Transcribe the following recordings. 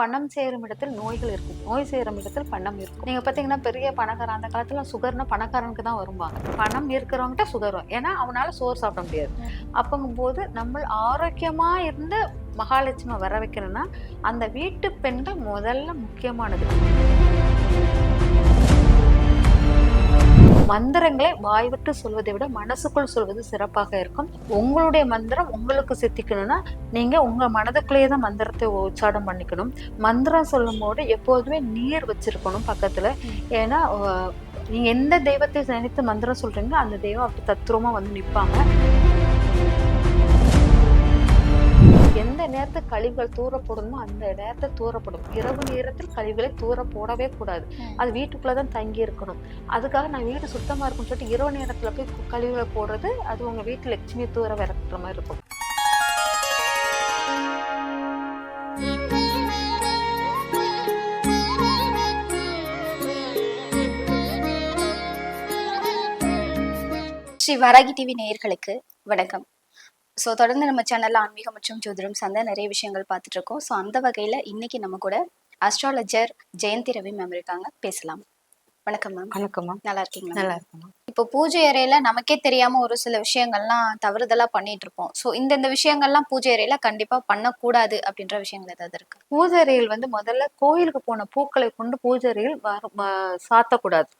பணம் சேரும் இடத்தில் நோய்கள் இருக்கும். நோய் சேரும் இடத்தில் பணம் இருக்கும். நீங்க பாத்தீங்கன்னா பெரிய பணக்காரன் அந்த காலத்துல சுகர்னா பணக்காரனுக்கு தான் வருவாங்க. பணம் இருக்கிறவங்ககிட்ட சுகர் வரும். ஏன்னா அவனால சோறு சாப்பிட முடியாது. அப்பங்கும்போது நம்ம ஆரோக்கியமா இருந்து மகாலட்சுமி வர வைக்கணும்னா அந்த வீட்டு பெண்கள் முதல்ல முக்கியமானது. மந்திரங்களை வாய் விட்டு சொல்வதை விட மனசுக்குள் சொல்வது சிறப்பாக இருக்கும். உங்களுடைய மந்திரம் உங்களுக்கு சித்திக்கணும்னா நீங்க உங்க மனதுக்குள்ளேயே தான் மந்திரத்தை உச்சாடம் பண்ணிக்கணும். மந்திரம் சொல்லும் போது எப்போதுமே நீர் வச்சிருக்கணும் பக்கத்துல. ஏன்னா நீங்க எந்த தெய்வத்தை நினைத்து மந்திரம் சொல்றீங்களோ அந்த தெய்வம் அப்படி தத்ரூபமா வந்து நிற்பாங்க எந்த நேரத்துக்கு கழிவுகள் தூரப்படணுமோ அந்த நேரத்தை தூரப்படும் இரவு நேரத்தில் கழிவுகளை தூர போடவே கூடாது அது வீட்டுக்குள்ள தான் தங்கி இருக்கணும். அதுக்காக நான் வீடு சுத்தமா இருக்கும்னு சொல்லிட்டு இரவு நேரத்துல போய் கழிவுகளை போடுறது அது உங்க வீட்டு லட்சுமி தூர விரட்டுற மாதிரி இருக்கும். ஸ்ரீ வராகி டிவி நேயர்களுக்கு வணக்கம். ஸோ தொடர்ந்து நம்ம சேனல்ல ஆன்மீகம் மற்றும் ஜோதிடம் சார்ந்த நிறைய விஷயங்கள் பார்த்துட்டு இருக்கோம் ஸோ அந்த வகையில இன்னைக்கு நம்ம கூட அஸ்ட்ராலஜர் ஜெயந்தி ரவி மேம் இருக்காங்க. பேசலாம். வணக்கம் மேம் வணக்கம்மா நல்லா இருக்கீங்களா? நல்லா இருக்குமா இப்போ பூஜை அறையில நமக்கே தெரியாம ஒரு சில விஷயங்கள்லாம் தவறுதலா பண்ணிட்டு இருப்போம் ஸோ இந்தந்த விஷயங்கள்லாம் பூஜை அறையில கண்டிப்பா பண்ணக்கூடாது அப்படின்ற விஷயங்கள் ஏதாவது இருக்கு? பூஜைறையில் வந்து முதல்ல கோயிலுக்கு போன பூக்களை கொண்டு பூஜைறையில் வர- வ- சாத்தக்கூடாது.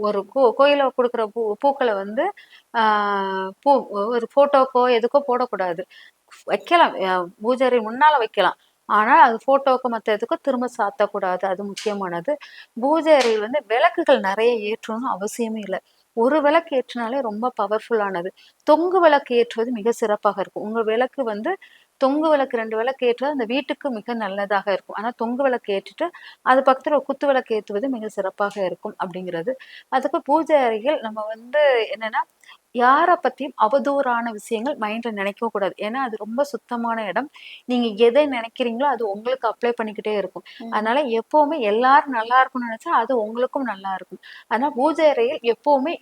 ஒரு கோ கோயில கொடுக்குற பூ பூக்களை வந்து ஆஹ் பூ ஒரு ஃபோட்டோக்கோ எதுக்கோ போடக்கூடாது. வைக்கலாம். பூஜாரி முன்னால் முன்னால வைக்கலாம். ஆனா அது ஃபோட்டோவுக்கு மற்ற எதுக்கும் திரும்ப சாத்தக்கூடாது. அது முக்கியமானது. பூஜை அறையில் வந்து விளக்குகள் நிறைய ஏற்றணும்னு அவசியமே இல்லை. ஒரு விளக்கு ஏற்றினாலே ரொம்ப பவர்ஃபுல்லானது தொங்கு விளக்கு ஏற்றுவது மிக சிறப்பாக இருக்கும். உங்கள் விளக்கு வந்து தொங்கு விளக்கு ரெண்டு விளக்கு ஏற்றுவது அந்த வீட்டுக்கு மிக நல்லதாக இருக்கும். ஆனா தொங்கு விளக்கு ஏற்றிட்டு அது பக்கத்துல ஒரு குத்து விளக்கு ஏற்றுவது மிக சிறப்பாக இருக்கும் அப்படிங்கிறது. அதுக்கு பூஜை அறையில் நம்ம வந்து என்னன்னா யாரை பத்தியும் அவதூறான விஷயங்கள் மைண்ட்ல நினைக்கவும் கூடாது. ஏன்னா அது ரொம்ப சுத்தமான இடம். நீங்க எதை நினைக்கிறீங்களோ அது உங்களுக்கு அப்ளை பண்ணிக்கிட்டே இருக்கும். அதனால எப்பவுமே எல்லாரும் நல்லா இருக்கும்னு நினைச்சா அது உங்களுக்கும் நல்லா இருக்கும். அதனால பூஜை அறையில் எப்பவுமே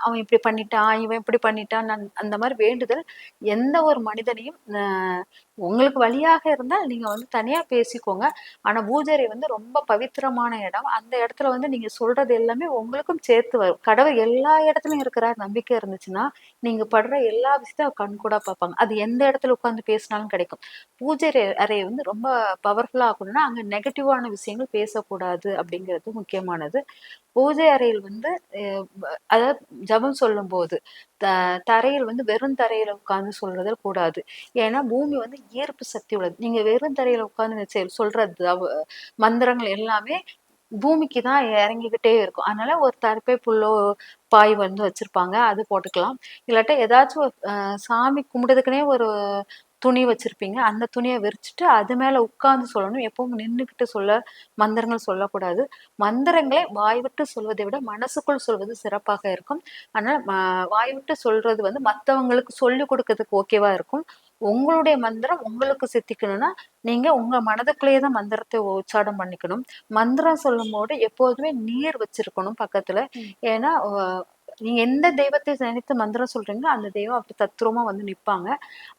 அவன் இப்படி பண்ணிட்டான் இவன் இப்படி பண்ணிட்டான் நான் அந்த மாதிரி வேண்டுதல் எந்த ஒரு மனிதனையும் உங்களுக்கு வழியாக இருந்தால் நீங்க வந்து தனியா பேசிக்கோங்க. ஆனா பூஜை வந்து ரொம்ப பவித்திரமான இடம். அந்த இடத்துல வந்து நீங்க சொல்றது எல்லாமே உங்களுக்கும் சேர்த்து வரும். கடவுள் எல்லா இடத்துலயும் இருக்கிறார் நம்பிக்கை இருந்துச்சுன்னா நீங்க படுற எல்லா விஷயத்தையும் கண் கூட பார்ப்பாங்க அது எந்த இடத்துல உட்கார்ந்து பேசினாலும் கிடைக்கும். பூஜை அறை- அறையை வந்து ரொம்ப பவர்ஃபுல்லா ஆகணும்னா அங்க நெகட்டிவான விஷயங்கள் பேசக்கூடாது அப்படிங்கிறது முக்கியமானது. பூஜை அறையில் வந்து அதாவது ஜபம் சொல்லும் போது த தரையில் வந்து வெறும் தரையில உட்கார்ந்து சொல்றது கூடாது. ஏன்னா பூமி வந்து ஈர்ப்பு சக்தி உள்ளது. நீங்க வெறும் தரையில உட்கார்ந்து சொல்றது மந்திரங்கள் எல்லாமே பூமிக்கு தான் இறங்கிக்கிட்டே இருக்கும். அதனால ஒரு தரப்பை புல்லோ பாய் வந்து வச்சிருப்பாங்க. அது போட்டுக்கலாம். இல்லாட்டா ஏதாச்சும் ஒரு, சாமி கும்பிடுறதுக்குனே ஒரு துணி வச்சிருப்பீங்க. அந்த துணியை விரிச்சிட்டு அது மேல உட்கார்ந்து சொல்லணும். எப்பவும் நின்றுக்கிட்டு சொல்ல மந்திரங்கள் சொல்லக்கூடாது. மந்திரங்களை வாய் விட்டு சொல்வதை விட மனசுக்குள் சொல்வது சிறப்பாக இருக்கும். அதனால வாய்விட்டு வாய் விட்டு சொல்றது வந்து மத்தவங்களுக்கு சொல்லி கொடுக்கறதுக்கு ஓகேவா இருக்கும். உங்களுடைய மந்திரம் உங்களுக்கு சித்திக்கணும்னா நீங்க உங்க மனதுக்குள்ளேயே தான் மந்திரத்தை உச்சாரம் பண்ணிக்கணும் மந்திரம் சொல்லும் போது எப்போதுமே நீர் வச்சிருக்கணும் பக்கத்துல. ஏன்னா நீங்க எந்த தெய்வத்தை நினைத்து மந்திரம் சொல்றீங்களோ அந்த தெய்வம் அப்படி தத்ரூபமா வந்து நிப்பாங்க.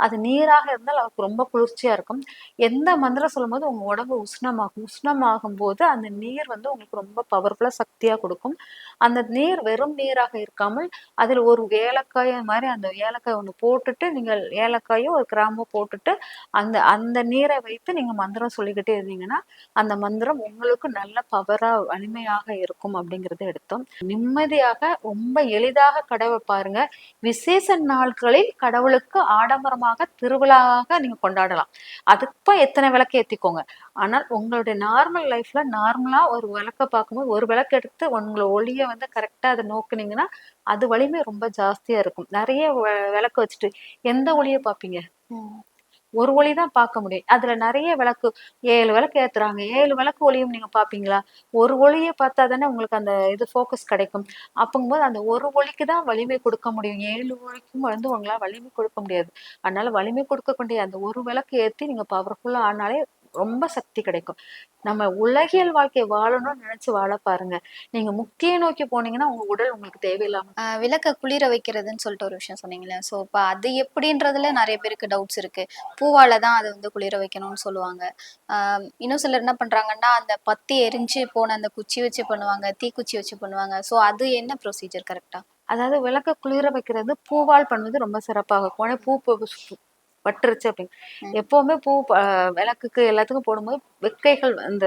அது நீராக இருந்தால் அவருக்கு ரொம்ப குளிர்ச்சியா இருக்கும். எந்த மந்திரம் சொல்லும் போது உங்க உடம்பு உஷ்ணமாகும். உஷ்ணமாகும் போது அந்த நீர் வந்து உங்களுக்கு ரொம்ப பவர்ஃபுல்லா சக்தியா கொடுக்கும். அந்த நீர் வெறும் நீராக இருக்காமல் அதில் ஒரு ஏலக்காய் மாதிரி அந்த ஏலக்காய் ஒன்று போட்டுட்டு நீங்கள் ஏலக்காயோ ஒரு கிராமோ போட்டுட்டு அந்த அந்த நீரை வைத்து நீங்க மந்திரம் சொல்லிக்கிட்டே இருந்தீங்கன்னா அந்த மந்திரம் உங்களுக்கு நல்ல பவரா வலிமையாக இருக்கும் அப்படிங்கறத எடுத்தோம். நிம்மதியாக ரொம்ப எளிதாக கடவுளை பாருங்க. விசேஷ நாட்களில் கடவுளுக்கு ஆடம்பரமாக திருவிழாவாக நீங்க கொண்டாடலாம். அதுக்கு எத்தனை விளக்கு ஏத்திக்கோங்க. ஆனால் உங்களுடைய நார்மல் லைஃப்ல நார்மலா ஒரு விளக்க பார்க்கும்போது ஒரு விளக்கு எடுத்து உங்களை ஒளிய வந்து கரெக்டா அதை நோக்குனீங்கன்னா அது வலிமை ரொம்ப ஜாஸ்தியா இருக்கும். நிறைய விளக்கு வச்சுட்டு எந்த ஒளியை பார்ப்பீங்க? ஒரு ஒளி தான் பார்க்க முடியும். அதுல நிறைய விளக்கு ஏழு விளக்கு ஏத்துறாங்க. ஏழு விளக்கு ஒளியும் நீங்க பாப்பீங்களா ஒரு ஒளியை பார்த்தா தானே உங்களுக்கு அந்த இது ஃபோக்கஸ் கிடைக்கும். அப்பங்கும்போது அந்த ஒரு ஒளிக்கு தான் வலிமை கொடுக்க முடியும். ஏழு ஒளிக்கும் வந்து உங்களால வலிமை கொடுக்க முடியாது. அதனால வலிமை கொடுக்கக்கூடிய அந்த ஒரு விளக்கு ஏத்தி நீங்க பவர்ஃபுல்லா ஆனாலே ரொம்ப சக்தி கிடைக்கும். நம்ம உலகியல் வாழ்க்கை வாழணும்னு நினைச்சு வாழ பாருங்க. நீங்க முக்கிய நோக்கி போனீங்கன்னா உங்க உடல் உங்களுக்கு தேவையில்லாம விளக்க குளிர வைக்கிறதுன்னு சொல்லிட்டு ஒரு விஷயம் சொன்னீங்களே ஸோ இப்போ அது எப்படின்றதுல நிறைய பேருக்கு டவுட்ஸ் இருக்கு. பூவால தான் அதை வந்து குளிர வைக்கணும்னு சொல்லுவாங்க. ஆஹ் இன்னும் சிலர் என்ன பண்றாங்கன்னா அந்த பத்தி எரிஞ்சு போன அந்த குச்சி வச்சு பண்ணுவாங்க தீக்குச்சி வச்சு பண்ணுவாங்க. ஸோ அது என்ன ப்ரொசீஜர் கரெக்டா அதாவது விளக்க குளிர வைக்கிறது பூவால் பண்ணுவது ரொம்ப சிறப்பாக இருக்கும். பூ பட்டுருச்சு அப்படின்னு. எப்பவுமே பூ விளக்குக்கு எல்லாத்துக்கும் போடும்போது வெக்கைகள் அந்த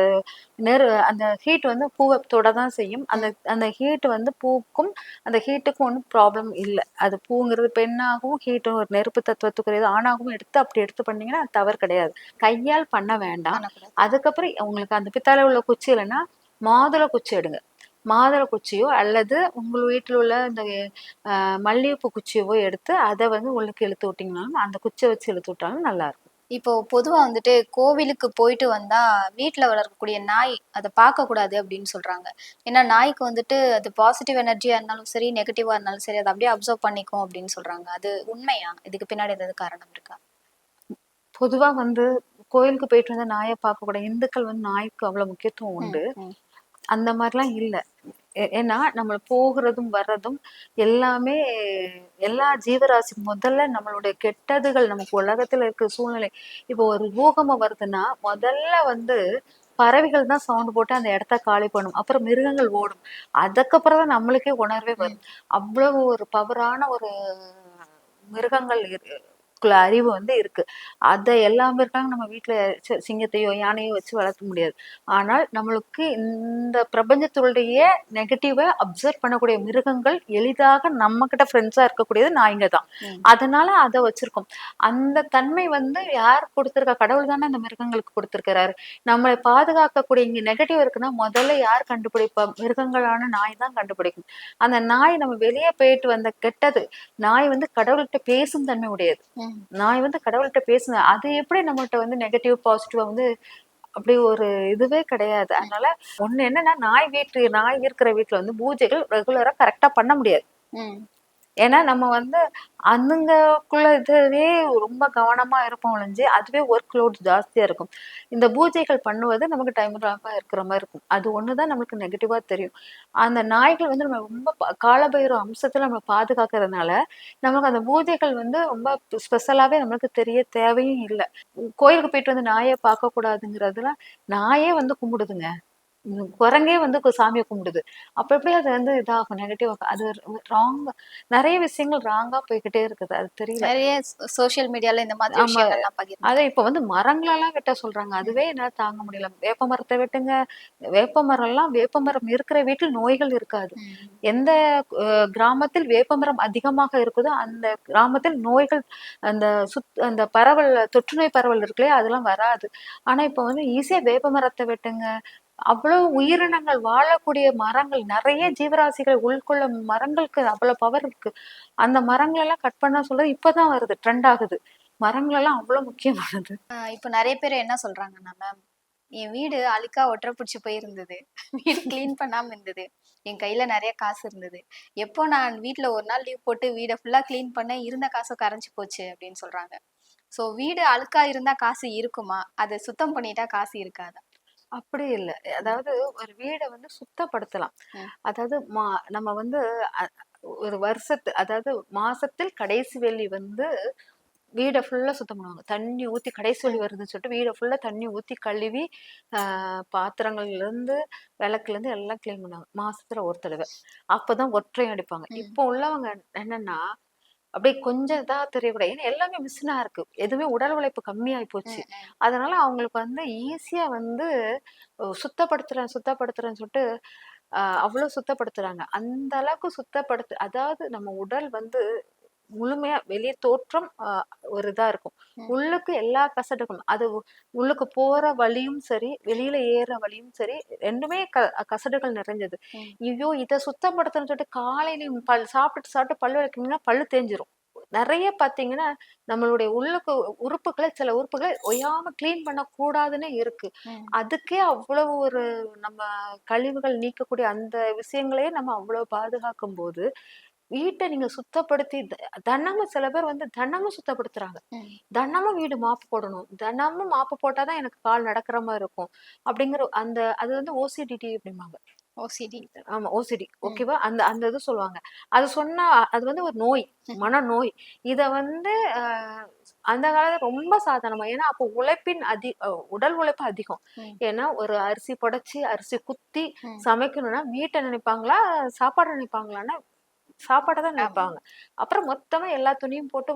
நெரு அந்த ஹீட் வந்து பூவை தொட தான் செய்யும். அந்த அந்த ஹீட் வந்து பூக்கும் அந்த ஹீட்டுக்கும் ஒன்றும் ப்ராப்ளம் இல்லை. அது பூங்கிறது பெண்ணாகவும் ஹீட்டும் ஒரு நெருப்பு தத்துவத்துக்குரியது ஆணாகவும் எடுத்து அப்படி எடுத்து பண்ணீங்கன்னா அது தவறு கிடையாது. கையால் பண்ண வேண்டாம். அதுக்கப்புறம் உங்களுக்கு அந்த பித்தாளை உள்ள குச்சி இல்லைன்னா மாதுளை குச்சி எடுங்க. மாதுளை குச்சியோ அல்லது உங்கள் வீட்டில் உள்ள இந்த மல்லிகைப்பூ குச்சியவோ எடுத்து அதை வந்து உள்ளுக்கு இழுத்து விட்டீங்கனாலும் அந்த குச்சியை வச்சு இழுத்து விட்டாலும் நல்லா இருக்கும் இப்போ பொதுவா வந்துட்டு கோவிலுக்கு போயிட்டு வந்தா வீட்ல வளர்க்கக்கூடிய நாய் அதை பார்க்க கூடாது அப்படின்னு சொல்றாங்க. ஏன்னா நாய்க்கு வந்துட்டு அது பாசிட்டிவ் எனர்ஜியா இருந்தாலும் சரி நெகட்டிவா இருந்தாலும் சரி அதை அப்படியே அப்சர்வ் பண்ணிக்கும் அப்படின்னு சொல்றாங்க. அது உண்மையா? இதுக்கு பின்னாடி ஏதாவது காரணம் இருக்கா? பொதுவா வந்து கோயிலுக்கு போயிட்டு வந்த நாயை பார்க்கக்கூடாது இந்துக்கள் வந்து நாய்க்கு அவ்வளவு முக்கியத்துவம் உண்டு. அந்த மாதிரிலாம் இல்லை. ஏன்னா நம்ம போகிறதும் வர்றதும் எல்லாமே எல்லா ஜீவராசி முதல்ல நம்மளுடைய கெட்டதுகள் நமக்கு உலகத்துல இருக்க சூழ்நிலை. இப்போ ஒரு பூகம்பம் வருதுன்னா முதல்ல வந்து பறவைகள் தான் சவுண்ட் போட்டு அந்த இடத்த காலி பண்ணும். அப்புறம் மிருகங்கள் ஓடும். அதுக்கப்புறம் தான் நம்மளுக்கே உணர்வே வரும். அவ்வளவு ஒரு பவரான ஒரு மிருகங்கள் இரு- க்குள்ள அறிவு வந்து இருக்கு. அதை எல்லா மிருகங்களும் நம்ம வீட்டுல சிங்கத்தையோ யானையோ வச்சு வளர்க்க முடியாது. ஆனால் நம்மளுக்கு இந்த பிரபஞ்சத்துடைய நெகட்டிவை அப்சர்வ் பண்ணக்கூடிய மிருகங்கள் எளிதாக நம்ம கிட்ட ஃப்ரெண்ட்ஸா இருக்கக்கூடியது நாய்ங்க தான். அதனால அதை வச்சிருக்கோம். அந்த தன்மை வந்து யார் கொடுத்திருக்கா? கடவுள் தானே அந்த மிருகங்களுக்கு கொடுத்திருக்கிறாரு. நம்மளை பாதுகாக்கக்கூடிய இங்க நெகட்டிவ் இருக்குன்னா முதல்ல யார் கண்டுபிடிப்பா? மிருகங்களான நாய் தான் கண்டுபிடிக்கும். அந்த நாய் நம்ம வெளியே போயிட்டு வந்த கெட்டது நாய் வந்து கடவுள்கிட்ட பேசும் தன்மை உடையது. நான் வந்து கடவுள்கிட்ட பேசுனேன். அது எப்படி நம்மகிட்ட வந்து நெகட்டிவ் பாசிட்டிவா வந்து அப்படி ஒரு இதுவே கிடையாது. அதனால ஒண்ணு என்னன்னா நாய் வீட்டு நாய் இருக்கிற வீட்டுல வந்து பூஜைகள் ரெகுலரா கரெக்டா பண்ண முடியாது. ஏன்னா நம்ம வந்து அதுங்கக்குள்ள இதுவே ரொம்ப கவனமா இருப்போம் ஒழிஞ்சு அதுவே ஒர்க் லோட் ஜாஸ்தியா இருக்கும். இந்த பூஜைகள் பண்ணுவது நமக்கு டைம் இல்லாம இருக்கிற மாதிரி இருக்கும். அது ஒண்ணுதான் நமக்கு நெகட்டிவா தெரியும். அந்த நாய்கள் வந்து நம்ம ரொம்ப பா- காலபைரவ அம்சத்துல நம்ம பாதுகாக்கிறதுனால நமக்கு அந்த பூஜைகள் வந்து ரொம்ப ஸ்பெஷலாவே நம்மளுக்கு தெரிய தேவையும் இல்லை. கோயிலுக்கு போயிட்டு வந்து நாயை பார்க்க கூடாதுங்கிறதுல நாயே வந்து கும்பிடுதுங்க. குரங்கே வந்து சாமியை கும்பிடுது. அப்ப எப்படி அது வந்து இதாகும்? நெகட்டிவ் அது ராங் நிறைய விஷயங்கள் ராங்கா போய்கிட்டே இருக்குது. அது தெரியல. நிறைய சோஷியல் மீடியால இந்த மாதிரி அதை இப்ப வந்து மரங்களெல்லாம் வெட்ட சொல்றாங்க. அதுவே என்னால தாங்க முடியல. வேப்ப மரத்தை வெட்டுங்க. வேப்ப மரம் எல்லாம் வேப்ப மரம் இருக்கிற வீட்டில் நோய்கள் இருக்காது. எந்த கிராமத்தில் வேப்பமரம் அதிகமாக இருக்குதோ அந்த கிராமத்தில் நோய்கள் அந்த சுத் அந்த பரவல் தொற்று நோய் பரவல் இருக்குல்லையா அதெல்லாம் வராது. ஆனா இப்ப வந்து ஈஸியா வேப்பமரத்தை வெட்டுங்க. அவ்வளவு உயிரினங்கள் வாழக்கூடிய மரங்கள் நிறைய ஜீவராசிகள் உள்கொள்ள மரங்களுக்கு அவ்வளவு பவர் இருக்கு. அந்த மரங்கள் எல்லாம் கட் பண்ண சொல்றது இப்பதான் வருது ட்ரெண்ட் ஆகுது. மரங்கள் எல்லாம் அவ்வளவு முக்கியமானது. ஆஹ் நிறைய பேர் என்ன சொல்றாங்கன்னா மேம் என் வீடு அழுக்கா ஒற்றை பிடிச்சி போயிருந்தது. வீடு கிளீன் பண்ணாம இருந்தது. என் கையில நிறைய காசு இருந்தது. எப்போ நான் வீட்டுல ஒரு நாள் லீவ் போட்டு வீடை ஃபுல்லா கிளீன் பண்ண இருந்த காசு கரைஞ்சு போச்சு அப்படின்னு சொல்றாங்க. சோ வீடு அழுக்கா இருந்தா காசு இருக்குமா? அதை சுத்தம் பண்ணிட்டா காசு இருக்காதா? அப்படி இல்லை. அதாவது ஒரு வீடை வந்து சுத்தப்படுத்தலாம். அதாவது மா நம்ம வந்து ஒரு வருஷத்து அதாவது மாசத்தில் கடைசி வெள்ளி வந்து வீடை ஃபுல்லா சுத்தம் பண்ணுவாங்க. தண்ணி ஊத்தி கடைசி வெள்ளி வருதுன்னு சொல்லிட்டு வீடை ஃபுல்லா தண்ணி ஊத்தி கழுவி ஆஹ் பாத்திரங்கள்ல இருந்து விளக்குல இருந்து எல்லாம் க்ளீன் பண்ணுவாங்க. மாசத்துல ஒரு தடவை. அப்பதான் ஒற்றையும் அடிப்பாங்க. இப்போ உள்ளவங்க என்னன்னா அப்படியே கொஞ்சம் இதா தெரியக்கூடாது ஏன்னா எல்லாமே மிஷினா இருக்கு. எதுவுமே உடல் உழைப்பு கம்மியாகி போச்சு. அதனால அவங்களுக்கு வந்து ஈஸியா வந்து சுத்தப்படுத்துறேன் சுத்தப்படுத்துறேன்னு சொல்லிட்டு ஆஹ் அவ்வளவு சுத்தப்படுத்துறாங்க. அந்த அளவுக்கு சுத்தப்படுத்து அதாவது நம்ம உடல் வந்து முழுமையா வெளியே தோற்றம் ஒரு இதா இருக்கும். உள்ளுக்கு எல்லா கசடுகளும் அது உள்ளுக்கு போற வழியும் சரி வெளியில ஏற வழியும் சரி ரெண்டுமே க கசடுகள் நிறைஞ்சது. ஐயோ இதை சுத்தப்படுத்தணும்னு சொல்லிட்டு காலையில பல் சாப்பிட்டு சாப்பிட்டு பல்லு விளக்கினீங்கன்னா பல்லு தேஞ்சிரும் நிறைய பாத்தீங்கன்னா நம்மளுடைய உள்ளுக்கு உறுப்புகளை சில உறுப்புகளை ஒய்யாம க்ளீன் பண்ணக்கூடாதுன்னு இருக்கு. அதுக்கே அவ்வளவு ஒரு நம்ம கழிவுகள் நீக்கக்கூடிய அந்த விஷயங்களையே நம்ம அவ்வளவு பாதுகாக்கும் போது வீட்டை நீங்க சுத்தப்படுத்தி தினமும் சில பேர் வந்து தினமும் சுத்தப்படுத்துறாங்க. தினமும் வீடு மாப்பு போடணும். தினமும் மாப்பு போட்டாதான் எனக்கு கால் நடக்கிற மாதிரி இருக்கும். அப்படிங்கிற அந்த அது வந்து ஓசிடிடி அப்படிம்பாங்க. ஓசிடி ஆமா ஓசிடி ஓகேவா? அந்த அந்த இது சொல்லுவாங்க. அது சொன்னா அது வந்து ஒரு நோய் மனநோய். இத வந்து அந்த காலத்துல ரொம்ப சாதாரணமா ஏன்னா அப்போ உழைப்பின் அதி உடல் உழைப்பு அதிகம். ஏன்னா ஒரு அரிசி புடைச்சி அரிசி குத்தி. சமைக்கணும்னா வீட்டை நினைப்பாங்களா? சாப்பாடு நினைப்பாங்களான்னா சாப்பாடை தான் நினைப்பாங்க அப்புறம் மொத்தமா எல்லா துணியும் போட்டு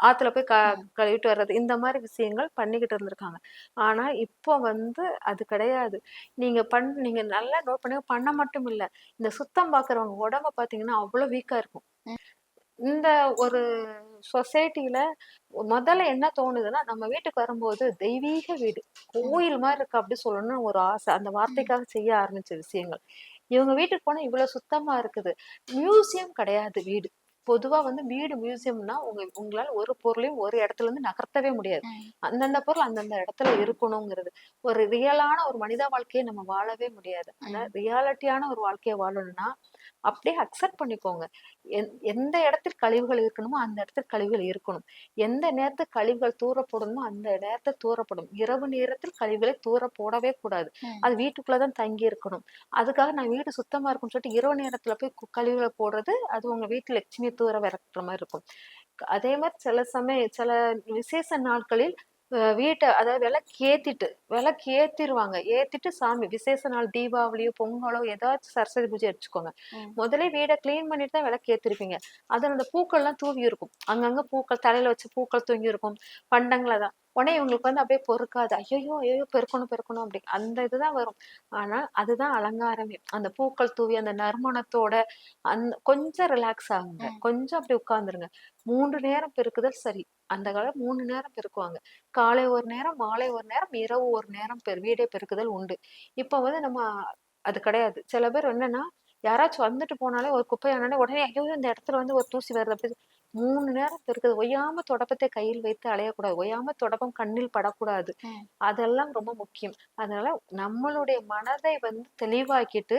ஆத்துல போய் க கழுவிட்டு வர்றது இந்த மாதிரி விஷயங்கள் பண்ணிக்கிட்டு இருந்திருக்காங்க. ஆனா இப்போ வந்து அது கிடையாது. நீங்க பண் நீங்க நல்லா நோட் பண்ணி பண்ண மட்டும் இல்ல. இந்த சுத்தம் பாக்குறவங்க உடம்ப பாத்தீங்கன்னா அவ்வளவு வீக்கா இருக்கும். இந்த ஒரு சொசைட்டில முதல்ல என்ன தோணுதுன்னா நம்ம வீட்டுக்கு வரும்போது தெய்வீக வீடு கோயில் மாதிரி இருக்கு அப்படி சொல்லணும்னு ஒரு ஆசை. அந்த வார்த்தைக்காக செய்ய ஆரம்பிச்ச விஷயங்கள். இவங்க வீட்டுக்கு போனா இவ்வளவு சுத்தமா இருக்குது. மியூசியம் கிடையாது வீடு. பொதுவா வந்து வீடு மியூசியம்னா உங்க உங்களால ஒரு பொருளையும் ஒரு இடத்துல இருந்து நகர்த்தவே முடியாது. அந்தந்த பொருள் அந்தந்த இடத்துல இருக்கணுங்கிறது. ஒரு ரியலான ஒரு மனித வாழ்க்கையை நம்ம வாழவே முடியாது. ஆனா ரியாலிட்டியான ஒரு வாழ்க்கையை வாழணும்னா அப்படியே அக்செப்ட் பண்ணிக்கோங்க. எந்- எந்த இடத்தில் கழிவுகள் இருக்கணுமோ அந்த இடத்தில் கழிவுகள் இருக்கணும். எந்த நேரத்தில் கழிவுகள் தூரப்படணுமோ அந்த நேரத்தில் தூரப்படும் இரவு நேரத்தில் கழிவுகளை தூர போடவே கூடாது. அது வீட்டுக்குள்ளதான் தங்கி இருக்கணும். அதுக்காக நான் வீடு சுத்தமா இருக்கும்னு சொல்லிட்டு இரவு நேரத்துல போய் கழிவுகளை போடுறது அது உங்க வீட்டு லட்சுமி தூர விரட்டுற மாதிரி இருக்கும். அதே மாதிரி சில சமய சில விசேஷ நாட்களில் வீட்டை அதாவது விளக்கு ஏத்திட்டு விளக்கு ஏத்திருவாங்க ஏத்திட்டு சாமி விசேஷ நாள் தீபாவளியோ பொங்கலோ ஏதாச்சும் சரஸ்வதி பூஜை வச்சுக்கோங்க. ம். முதல்ல வீடை க்ளீன் பண்ணிட்டு தான் விளக்கு ஏத்திருப்பீங்க அதுல அந்த பூக்கள் எல்லாம் தூவி இருக்கும் அங்கங்க பூக்கள் தலையில வச்சு பூக்கள் தூங்கி இருக்கும் பண்டங்களை தான் உடனே இவங்களுக்கு வந்து அப்படியே பொறுக்காது. ஐயோ ஐயோ பெருக்கணும் பெருக்கணும் அப்படி. அந்த இதுதான் வரும். ஆனா அதுதான் அலங்காரமே. அந்த பூக்கள் தூவி அந்த நறுமணத்தோட அந்த கொஞ்சம் ரிலாக்ஸ் ஆகுங்க. கொஞ்சம் அப்படி உட்கார்ந்துருங்க. மூன்று நேரம் பெருக்குதல் சரி. அந்த காலம் மூணு நேரம் பெருக்குவாங்க. காலை ஒரு நேரம் மாலை ஒரு நேரம் இரவு ஒரு நேரம் பெரு வீடே பெருக்குதல் உண்டு. இப்போ வந்து நம்ம அது கிடையாது. சில பேர் என்னன்னா யாராச்சும் வந்துட்டு போனாலே ஒரு குப்பையானே உடனே ஐயோ இந்த இடத்துல வந்து ஒரு தூசி வருது அப்படி மூணு நேரம் பெருக்குது ஒய்யாம தொடப்பத்தை கையில் வைத்து அலையக்கூடாது. ஒய்யாம தொடப்பம் கண்ணில் படக்கூடாது. அதெல்லாம் ரொம்ப முக்கியம். அதனால நம்மளுடைய மனதை வந்து தெளிவாக்கிட்டு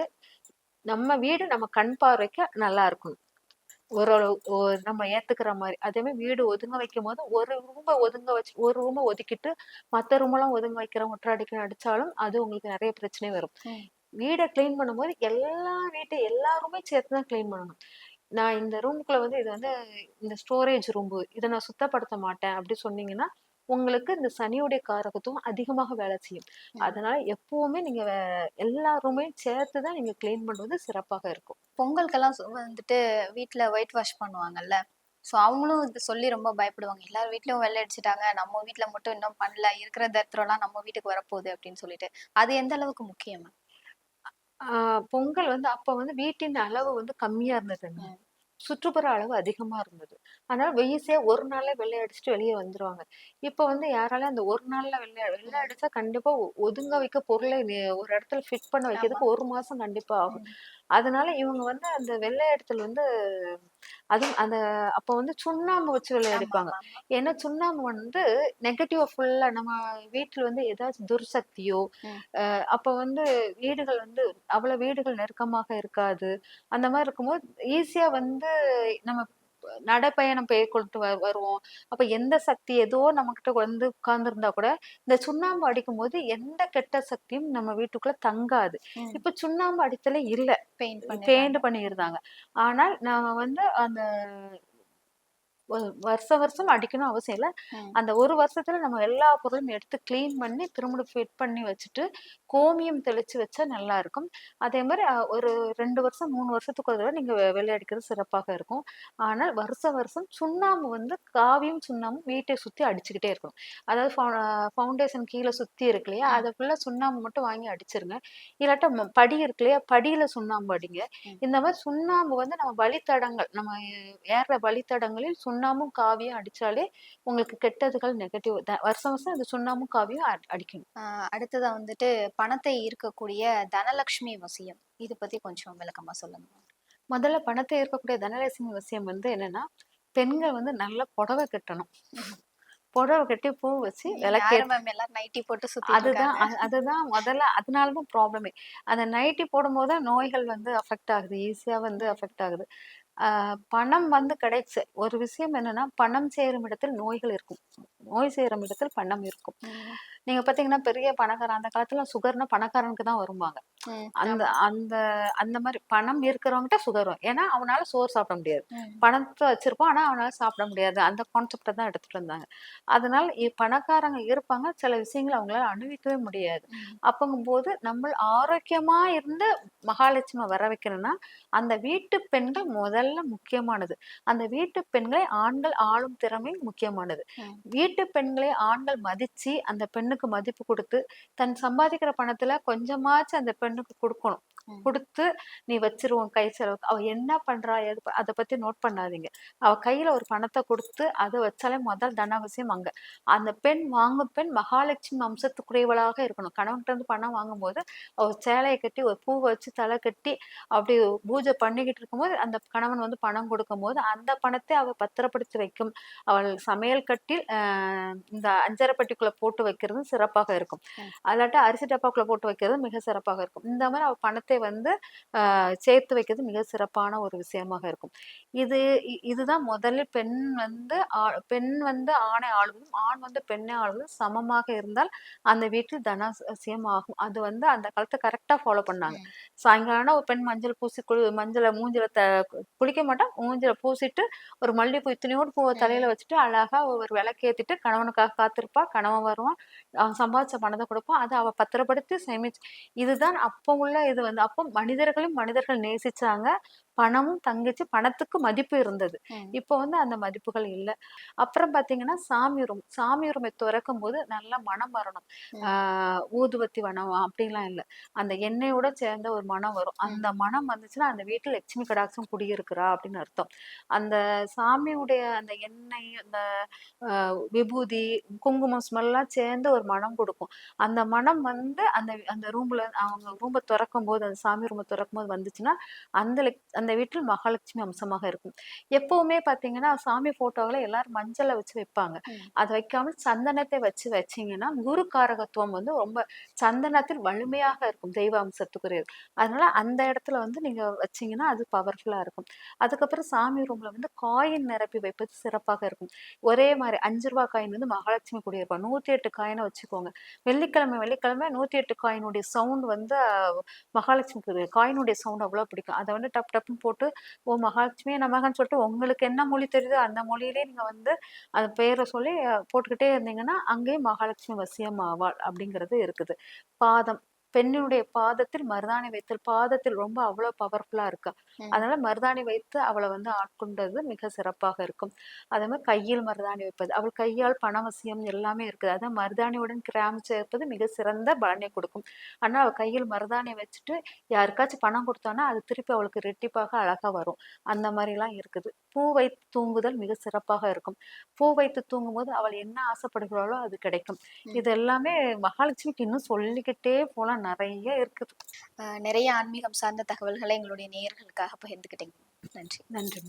நம்ம வீடு நம்ம கண் பார்வைக்கு நல்லா இருக்கணும். ஓரளவு ஒரு நம்ம ஏத்துக்கிற மாதிரி. அதே மாதிரி வீடு ஒதுங்க வைக்கும் போது ஒரு ரூமை ஒதுங்க வச்சு ஒரு ரூமை ஒதுக்கிட்டு மத்த room எல்லாம் ஒதுங்க வைக்கிறோம் ஒற்றை அடிக்கணும் அடிச்சாலும் அது உங்களுக்கு நிறைய பிரச்சனை வரும். வீடை க்ளீன் பண்ணும்போது எல்லா வீட்டை எல்லா ரூமையும் சேர்த்து தான் க்ளீன் பண்ணணும். நான் இந்த ரூமுக்குள்ள வந்து இது வந்து இந்த ஸ்டோரேஜ் ரூம் இதை நான் சுத்தப்படுத்த மாட்டேன் அப்படி சொன்னீங்கன்னா உங்களுக்கு இந்த சனியுடைய காரகத்துவம் அதிகமாக வேலை செய்யும். அதனால எப்பவுமே நீங்க எல்லா ரூமையும் சேர்த்து தான் நீங்க க்ளீன் பண்ணுவது சிறப்பாக இருக்கும். பொங்கலுக்கெல்லாம் வந்துட்டு வீட்ல ஒயிட் வாஷ் பண்ணுவாங்கல்ல ஸோ அவங்களும் இது சொல்லி ரொம்ப பயப்படுவாங்க. எல்லார் வீட்லயும் வெள்ளை அடிச்சிட்டாங்க நம்ம வீட்ல மட்டும் இன்னும் பண்ணல இருக்கிற தரித்திரம்லாம் நம்ம வீட்டுக்கு வரப்போகுது அப்படின்னு சொல்லிட்டு. அது எந்த அளவுக்கு முக்கியமா? ஆஹ் பொங்கல் வந்து அப்ப வந்து வீட்டின் அளவு வந்து கம்மியா இருந்ததுங்க. சுற்றுப்புற அளவு அதிகமா இருந்தது. அதனால ஈஸியா ஒரு நாள்ல வெள்ளை அடிச்சுட்டு வெளியே வந்துருவாங்க. இப்ப வந்து யாரால அந்த ஒரு நாள்ல வெள்ளை வெள்ளை அடிச்சா கண்டிப்பா ஒ- ஒதுங்க வைக்க பொருளை ஒரு இடத்துல ஃபிட் பண்ண வைக்கிறதுக்கு ஒரு மாசம் கண்டிப்பா ஆகும். அதனால இவங்க வந்து அந்த வெள்ளை இடத்துல வந்து அதுவும் அந்த அப்ப வந்து சுண்ணாம்பு வச்சு வெள்ளை அடிப்பாங்க. ஏன்னா சுண்ணாம்பு வந்து நெகட்டிவ் ஃபுல்லா நம்ம வீட்டுல வந்து ஏதாச்சும் துர்சக்தியோ அப்ப வந்து வீடுகள் வந்து அவ்வளவு வீடுகள் நெருக்கமாக இருக்காது. அந்த மாதிரி இருக்கும்போது ஈஸியா வந்து நம்ம நடைப்பயணம் மேற்கொண்டு வ வருவோம். அப்ப எந்த சக்தி ஏதோ நம்மகிட்ட வந்து உட்கார்ந்துருந்தா கூட இந்த சுண்ணாம்பு அடிக்கும் போது எந்த கெட்ட சக்தியும் நம்ம வீட்டுக்குள்ள தங்காது. இப்ப சுண்ணாம்பு அடித்தலே இல்ல. பெயிண்ட் பண்ணி பெயிண்ட் பண்ணியிருந்தாங்க ஆனால் நாம வந்து அந்த வருஷம் வருஷம் அடிக்கணும் அவசியம் இல்லை. அந்த ஒரு வருஷத்துல நம்ம எல்லா பொருளும் எடுத்து க்ளீன் பண்ணி திரும்ப ஃபிட் பண்ணி வச்சுட்டு கோமியம் தெளிச்சு வச்சா நல்லா இருக்கும். அதே மாதிரி ஒரு ரெண்டு வருஷம் மூணு வருஷத்துக்கு ஒரு தடவை நீங்க வெ- வெள்ளை அடிக்கிறது சிறப்பாக இருக்கும். ஆனால் வருஷம் வருஷம் சுண்ணாம்பு வந்து காவியும் சுண்ணாம்பும் வீட்டை சுத்தி அடிச்சுக்கிட்டே இருக்கணும். அதாவது ஃபவுண்டேஷன் கீழே சுத்தி இருக்கு இல்லையா? அதை ஃபுல்லா சுண்ணாம்பு மட்டும் வாங்கி அடிச்சிருங்க. இல்லாட்டா படி இருக்கு இல்லையா? படியில சுண்ணாம்பு அடிங்க. இந்த மாதிரி சுண்ணாம்பு வந்து நம்ம வழித்தடங்கள் நம்ம ஏறுற வழித்தடங்களில் சுண்ணாம்பும் காவியும் அடிச்சாலே உங்களுக்கு கெட்டதுகள் நெகட்டிவ் வருஷம் வருஷம் அந்த சுண்ணாம்பும் காவியும் அடி- அடிக்கணும். அடுத்ததா வந்துட்டு பணத்தை ஈர்க்கக்கூடிய தனலட்சுமி வசியம் இது பத்தி கொஞ்சம் விளக்கமா சொல்லுங்க. முதல்ல பணத்தை இருக்கக்கூடிய தனலட்சுமி விஷயம் வந்து என்னன்னா பெண்கள் வந்து நல்ல புடவை கட்டணும். புடவை கட்டி பூ வச்சு விளக்கு யாரு மேம் எல்லாரும் நைட்டி போட்டு சுத்தி அதுதான் அதுதான் முதல்ல அதனாலதான் ப்ராப்ளமே அந்த நைட்டி போடும்போது தான் நோய்கள் வந்து அஃபெக்ட் ஆகுது. ஈஸியா வந்து அஃபெக்ட் ஆகுது. பணம் வந்து கிடைச்சு. ஒரு விஷயம் என்னன்னா பணம் சேரும் இடத்தில் நோய்கள் இருக்கும். நோய் சேரும் இடத்தில் பணம் இருக்கும். நீங்க பாத்தீங்கன்னா பெரிய பணக்காரன் அந்த காலத்துல சுகர்னா பணக்காரனுக்கு தான் வருவாங்க அந்த அந்த அந்த மாதிரி பணம் இருக்கிறவங்ககிட்ட சுகர் வரும். ஏன்னா அவனால சோறு சாப்பிட முடியாது. பணத்தை வச்சிருப்பான் ஆனா அவனால சாப்பிட முடியாது. அந்த கான்செப்டை தான் எடுத்துட்டு வந்தாங்க. அதனால பணக்காரங்க இருப்பாங்க. சில விஷயங்களை அவங்களால அனுபவிக்கவே முடியாது. ம். அப்பங்கும்போது நம்ம ஆரோக்கியமா இருந்து மகாலட்சுமி வர வைக்கணும்னா அந்த வீட்டு பெண்கள் முதல்ல முக்கியமானது. அந்த வீட்டு பெண்களை ஆண்கள் ஆளும் திறமை முக்கியமானது. ம். வீட்டு பெண்களை ஆண்கள் மதிச்சு அந்த பெண்ணுக்கு மதிப்பு கொடுத்து தன் சம்பாதிக்கிற பணத்துல கொஞ்சமாச்சும் அந்த பெண்ணுக்கு கொடுக்கணும். கொடுத்து நீ வச்சிருவோம் கை செலவுக்கு. அவ என்ன பண்றா எது அதை பத்தி நோட் பண்ணாதீங்க. அவ கையில ஒரு பணத்தை கொடுத்து அதை வச்சாலே முதல் தனாவசியம் அங்க. அந்த பெண் வாங்கும் பெண் மகாலட்சுமி அம்சத்துக்குரியவளாக இருக்கணும். கணவன்கிட்ட இருந்து பணம் வாங்கும்போது அவ சேலையை கட்டி ஒரு பூவை வச்சு தலை கட்டி அப்படி பூஜை பண்ணிக்கிட்டு இருக்கும்போது அந்த கணவன் வந்து பணம் கொடுக்கும்போது அந்த பணத்தை அவ பத்திரப்படுத்தி வைக்கும். அவள் சமையல் கட்டில் இந்த அஞ்சரை பெட்டிக்குள்ள போட்டு வைக்கிறது சிறப்பாக இருக்கும். அல்லாட்டா அரிசி டப்பாக்குள்ள போட்டு வைக்கிறது மிக சிறப்பாக இருக்கும். இந்த மாதிரி அவ பணத்தை வந்து சேர்த்து வைக்கிறது மிக சிறப்பான ஒரு விஷயமாக இருக்கும். இது இதுதான் முதலில் பெண் வந்து பெண் வந்து ஆணை ஆளுவதும் ஆண் வந்து பெண்ணை ஆளுவதும் சமமாக இருந்தால் அந்த வீட்டில் தனாசியம் ஆகும் அது வந்து அந்த காலத்தை கரெக்டா ஃபாலோ பண்ணாங்க. சாயங்காலம் ஒரு பெண் மஞ்சள் பூசி குளி மஞ்சளை மூஞ்சில த குளிக்க மாட்டா மூஞ்சில பூசிட்டு ஒரு மல்லிகைப்பூ இத்தனையோடு பூவை தலையில வச்சுட்டு அழகா ஒரு விளக்கேத்திட்டு கணவனுக்காக காத்திருப்பா கணவன் வருவான். அவன் சம்பாதிச்ச பணத்தை கொடுப்பான். அதை அவ பத்திரப்படுத்தி சேமிச்சு இதுதான் அப்போ உள்ள இது வந்து அப்போ மனிதர்களும் மனிதர்கள் நேசிச்சாங்க. பணமும் தங்கிச்சு பணத்துக்கு மதிப்பு இருந்தது. இப்போ வந்து அந்த மதிப்புகள் இல்லை. அப்புறம் பாத்தீங்கன்னா சாமி ரூம் சாமி ரூமை திறக்கும் போது நல்ல மனம் வரணும். ஆஹ் ஊதுபத்தி மனம் அப்படிலாம் இல்லை. அந்த எண்ணெயோட சேர்ந்த ஒரு மனம் வரும். அந்த மனம் வந்துச்சுன்னா அந்த வீட்டில் லட்சுமி கடாட்சம் குடியிருக்கிறா அப்படின்னு அர்த்தம். அந்த சாமியுடைய அந்த எண்ணெய் அந்த விபூதி குங்குமம் ஸ்மெல்லாம் சேர்ந்து ஒரு மனம் கொடுக்கும். அந்த மனம் வந்து அந்த அந்த ரூம்ல அவங்க ரூமை திறக்கும் போது அந்த சாமி ரூமை திறக்கும் போது வந்துச்சுன்னா அந்த அந்த வீட்டில் மகாலட்சுமி அம்சமாக இருக்கும். எப்பவுமே பாத்தீங்கன்னா சாமி போட்டோவில் எல்லாரும் மஞ்சளை வச்சு வைப்பாங்க. அது வைக்காமல் சந்தனத்தை வச்சு வச்சீங்கன்னா குரு காரகத்துவம் வந்து ரொம்ப சந்தனத்தில் வலிமையாக இருக்கும் தெய்வ அம்சத்துக்குரியது அதனால அந்த இடத்துல வந்து நீங்க வச்சீங்கன்னா அது பவர்ஃபுல்லா இருக்கும். அதுக்கப்புறம் சாமி ரூம்ல வந்து காயின் நிரப்பி வைப்பது சிறப்பாக இருக்கும். ஒரே மாதிரி அஞ்சு ரூபாய் காயின் வந்து மகாலட்சுமி குடியிருப்பாங்க. நூத்தி எட்டு காயினை வச்சுக்கோங்க. வெள்ளிக்கிழமை வெள்ளிக்கிழமை நூத்தி எட்டு காயினுடைய சவுண்ட் வந்து அஹ், மகாலட்சுமிக்கு காயினுடைய சவுண்ட் அவ்வளவு பிடிக்கும். அதை வந்து டப் டப்னு போட்டு ஓ மகாலட்சுமி நமகன்னு சொல்லிட்டு உங்களுக்கு என்ன மொழி தெரியுதோ அந்த மொழியிலே நீங்க வந்து அந்த பெயரை சொல்லி போட்டுக்கிட்டே இருந்தீங்கன்னா அங்கேயும் மகாலட்சுமி வசியம் ஆவாள் அப்படிங்கிறது இருக்குது. பாதம் பெண்ணினுடைய பாதத்தில் மருதாணி வைத்தல். பாதத்தில் ரொம்ப அவ்வளவு பவர்ஃபுல்லா இருக்கா. அதனால மருதாணி வைத்து அவளை வந்து ஆட்கொண்டது மிக சிறப்பாக இருக்கும். அதே மாதிரி கையில் மருதாணி வைப்பது. அவள் கையால் பணவசியம் எல்லாமே இருக்குது. அதான் மருதாணியுடன் கிராம் சேர்ப்பது மிக சிறந்த பலனை கொடுக்கும். ஆனால் அவள் கையில் மருதாணி வச்சுட்டு யாருக்காச்சும் பணம் கொடுத்தானா அது திருப்பி அவளுக்கு ரெட்டிப்பாக அழகா வரும். அந்த மாதிரிலாம் இருக்குது. பூ வைத்து தூங்குதல் மிக சிறப்பாக இருக்கும். பூ வைத்து தூங்கும்போது அவள் என்ன ஆசைப்படுகிறாளோ அது கிடைக்கும். இது எல்லாமே மகாலட்சுமிக்கு இன்னும் சொல்லிக்கிட்டே போலாம் நிறைய இருக்குது. நிறைய ஆன்மீகம் சார்ந்த தகவல்களை எங்களுடைய நேயர்களுக்காக பகிர்ந்துக்கிட்டீங்க. நன்றி. நன்றி